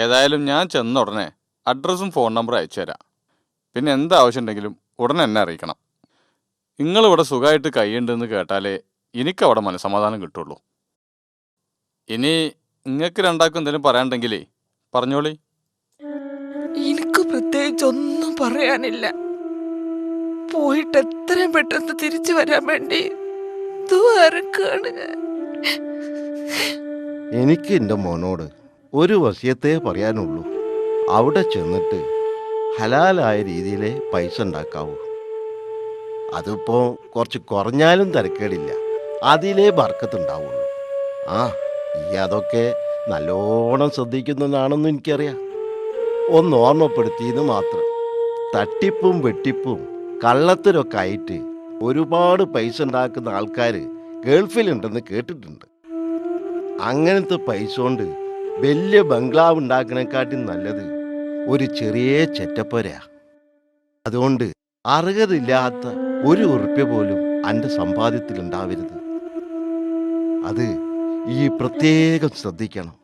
ഏതായാലും ഞാൻ ചെന്ന ഉടനെ അഡ്രസ്സും ഫോൺ നമ്പറും അയച്ചു തരാം. പിന്നെ എന്താവശ്യം ആവശ്യമുണ്ടെങ്കിലും ഉടനെ എന്നെ അറിയിക്കണം. നിങ്ങളിവിടെ സുഖമായിട്ട് കൈയുണ്ടെന്ന് കേട്ടാലേ എനിക്കവിടെ മനസ്സമാധാനം കിട്ടുള്ളൂ. ഇനി നിങ്ങൾക്ക് രണ്ടാക്കും എന്തെങ്കിലും പറയാനുണ്ടെങ്കിലേ പറഞ്ഞോളി. എനിക്ക് പ്രത്യേകിച്ച് ഒന്നും പറയാനില്ല. പോയിട്ട് എത്രയും പെട്ടെന്ന് തിരിച്ചു വരാൻ വേണ്ടി എനിക്ക് എന്റെ മോനോട് ഒരു വശയത്തേ പറയാനുള്ളൂ. അവിടെ ചെന്നിട്ട് ഹലാലായ രീതിയിലെ പൈസ ഉണ്ടാക്കാവൂ. അതിപ്പോൾ കുറച്ച് കുറഞ്ഞാലും തിരക്കേടില്ല. അതിലേ ബർക്കത്തുണ്ടാവുള്ളൂ ആ ഈ അതൊക്കെ നല്ലോണം ശ്രദ്ധിക്കുന്നതാണെന്ന് എനിക്കറിയാം. ഒന്ന് ഓർമ്മപ്പെടുത്തിയെന്ന് മാത്രം. തട്ടിപ്പും വെട്ടിപ്പും കള്ളത്തിലൊക്കെ ആയിട്ട് ഒരുപാട് പൈസ ഉണ്ടാക്കുന്ന ആൾക്കാർ ഗൾഫിലുണ്ടെന്ന് കേട്ടിട്ടുണ്ട്. അങ്ങനത്തെ പൈസ കൊണ്ട് വലിയ ബംഗ്ലാവ് ഉണ്ടാക്കണേക്കാട്ടി നല്ലത് ഒരു ചെറിയ ചെറ്റപ്പുരയാ അതുകൊണ്ട് അർഹതയില്ലാത്ത ഒരു ഉറുപ്പ്യ പോലും എന്റെ സമ്പാദ്യത്തിൽ ഉണ്ടാവരുത് അത് ഈ പ്രത്യേകം ശ്രദ്ധിക്കണം.